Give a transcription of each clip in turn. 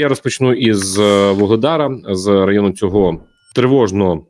Я розпочну із е, Вугледара з району цього тривожного.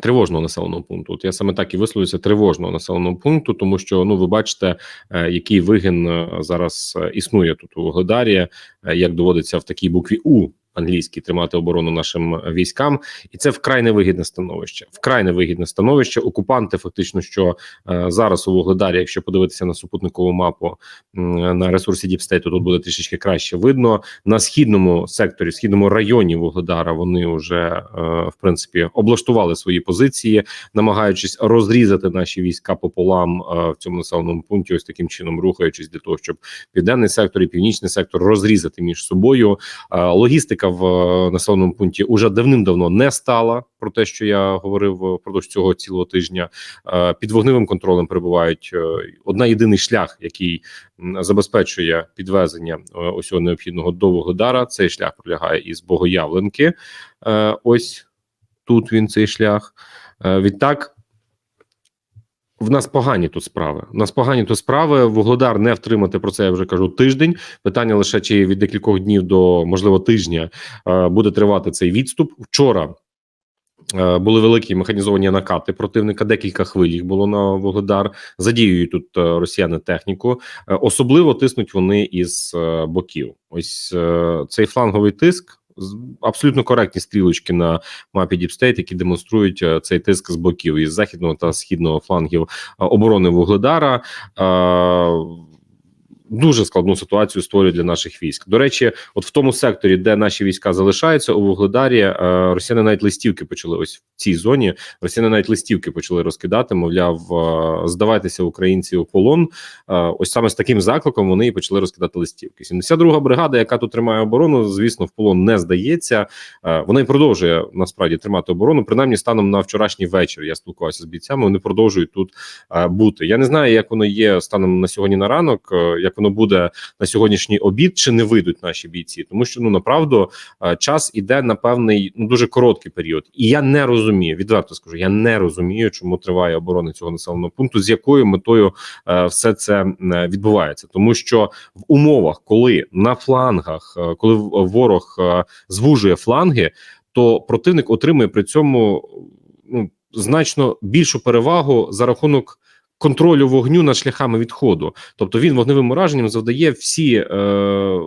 Тривожного населеного пункту, От я саме так і висловлюся тривожного населеного пункту, тому що ну ви бачите, е, який вигін е, зараз існує тут у Вугледарі, е, як доводиться в такій букві У англійській тримати оборону нашим військам, і це вкрай невигідне становище. Вкрай невигідне становище. Окупанти, фактично, що е, зараз у Вугледарі, якщо подивитися на супутникову мапу м, на ресурсі Діпстейту, тут буде трішечки краще видно. На східному секторі, східному районі Вугледара, вони вже е, в принципі облаштували свої позиції, намагаючись розрізати наші війська пополам е, в цьому населеному пункті, ось таким чином рухаючись для того, щоб південний сектор і північний сектор розрізати між собою. Е, Логістика в е, населеному пункті уже давним-давно не стала про те, що я говорив е, впродовж цього цілого тижня. Е, Під вогневим контролем перебувають одна єдиний шлях, який забезпечує підвезення усього необхідного до Вугледара. Цей шлях пролягає із Богоявленки. Ось тут він цей шлях. Відтак. В нас погані тут справи. В нас погані тут справи. Вугледар не втримати про це. Я вже кажу тиждень. Питання лише чи від декількох днів до можливо тижня е, буде тривати цей відступ. Вчора е, були великі механізовані накати противника. Декілька хвиль їх було на Вугледар. Задіюють тут е, росіяни техніку. Особливо тиснуть вони із боків. Ось цей фланговий тиск. Абсолютно коректні стрілочки на мапі State, які демонструють е, цей тиск з боків із західного та східного флангів е, оборони Вугледара. Дуже складну ситуацію створює для наших військ. До речі, от в тому секторі, де наші війська залишаються у Вугледарі, е, росіяни навіть листівки почали ось в цій зоні. Росіяни навіть листівки почали розкидати. Мовляв, е, здавайтеся українці у полон. Е, ось саме з таким закликом вони і почали розкидати листівки. 72-га бригада, яка тут тримає оборону, звісно, в полон не здається. Вона і продовжує насправді тримати оборону. Принаймні, станом на вчорашній вечір я спілкувався з бійцями. Вони продовжують тут бути. Я не знаю, як воно є станом на сьогодні на ранок, як воно буде на сьогоднішній обід, чи не вийдуть наші бійці, тому що ну направду е, час іде на певний ну дуже короткий період, і я не розумію. Відверто скажу, я не розумію, чому триває оборона цього населеного пункту, з якою метою е, все це е, відбувається, тому що в умовах, коли на флангах, е, коли ворог е, звужує фланги, то противник отримує при цьому ну значно більшу перевагу за рахунок. Контролю вогню над шляхами відходу, тобто він вогневим ураженням завдає всі е,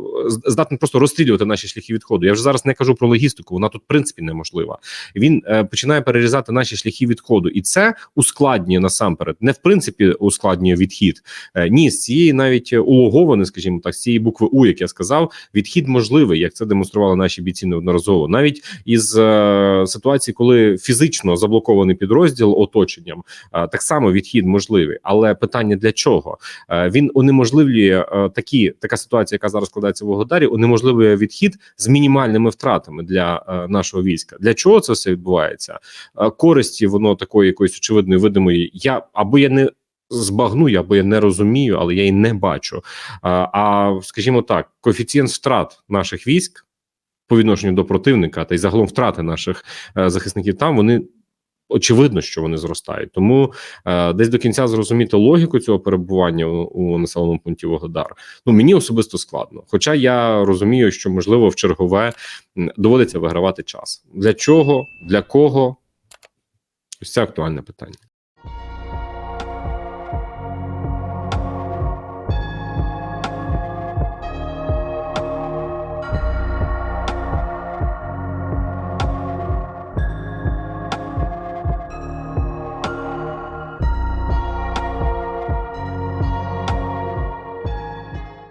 здатний просто розстрілювати наші шляхи відходу. Я вже зараз не кажу про логістику, вона тут в принципі неможлива. Він е, починає перерізати наші шляхи відходу, і це ускладнює насамперед. Не в принципі ускладнює відхід. Е, ні, з цієї навіть улоговини, скажімо так, з цієї букви У, як я сказав, відхід можливий, як це демонстрували наші бійці неодноразово. Навіть із е, ситуації, коли фізично заблокований підрозділ оточенням, е, так само відхід можливий. Але питання для чого? Е, він унеможливлює е, такі така ситуація, яка зараз складається в Вугледарі, унеможливлює відхід з мінімальними втратами для е, нашого війська. Для чого це все відбувається? Користі воно такої якоїсь очевидної видимої. Я або я не збагну, або я не розумію, але я її не бачу. А, а скажімо так, коефіцієнт втрат наших військ по відношенню до противника, та й загалом втрати наших е, захисників там вони. Очевидно, що вони зростають, тому е, десь до кінця зрозуміти логіку цього перебування у, у населеному пункті Вогодар Ну мені особисто складно. Хоча я розумію, що можливо в чергове доводиться вигравати час. Для чого, для кого? Ось це актуальне питання.